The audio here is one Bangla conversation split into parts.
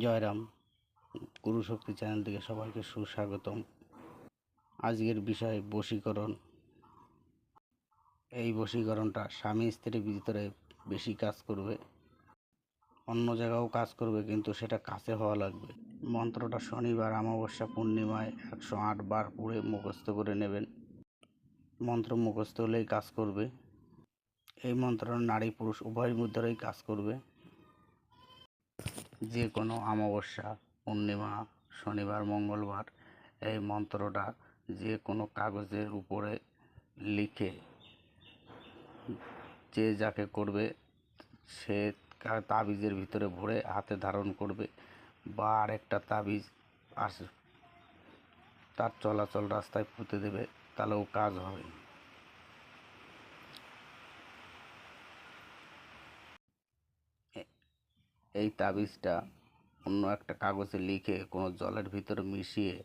জয়রাম গুরুশক্তি চ্যানেল থেকে সবাইকে সুস্বাগতম। আজকের বিষয় বশীকরণ। এই বশীকরণটা স্বামী স্ত্রীর ভিতরে বেশি কাজ করবে। অন্য জায়গাও কাজ করবে, কিন্তু সেটা কাছে হওয়া লাগবে। মন্ত্রটা শনিবার অমাবস্যা পূর্ণিমায় একশো আট বার পড়ে মুখস্থ করে নেবেন। মন্ত্র মুখস্থ হলেই কাজ করবে। এই মন্ত্র নারী পুরুষ উভয়ের মধ্যেই কাজ করবে। যে কোনো অমাবস্যা, পূর্ণিমা, শনিবার, মঙ্গলবার, এই মন্ত্রটা যে কোনো কাগজের উপরে লিখে যে যাকে করবে, সে তাবিজের ভিতরে ভরে হাতে ধারণ করবে বা আরেকটা তাবিজ আস তার চলাচল রাস্তায় পুঁতে দেবে তাহলেও কাজ হবে। এই তাবিজটা অন্য একটা কাগজে লিখে কোনো জলের ভিতরে মিশিয়ে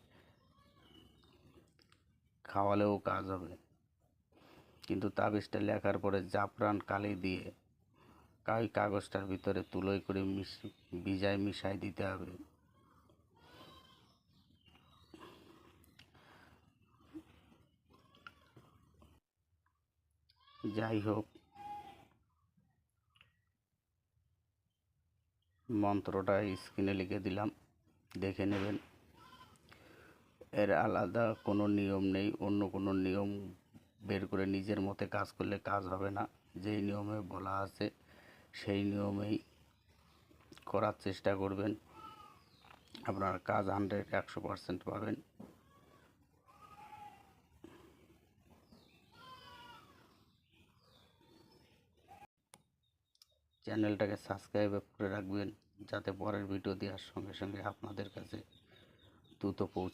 খাওয়ালেও কাজ হবে। কিন্তু তাবিজটা লেখার পরে জাফরান কালি দিয়ে ওই কাগজটার ভিতরে তুলোই করে মিশ, ভিজায় মিশাই দিতে হবে। যাই হোক মন্ত্রটা স্ক্রিনে লিখে দিলাম, দেখে নেবেন। এর আলাদা কোনো নিয়ম নেই, অন্য কোনো নিয়ম বের করে নিজের মতে কাজ করলে কাজ হবে না। যেই নিয়মে বলা আছে, সেই নিয়মেই করার চেষ্টা করবেন। আপনার কাজ হান্ড্রেড একশো পারসেন্ট পাবেন। চ্যানেলটাকে সাবস্ক্রাইব করে রাখবেন। যাতে পরের ভিডিও দেওয়ার সঙ্গে সঙ্গে আপনাদের কাছে দ্রুত পৌঁছে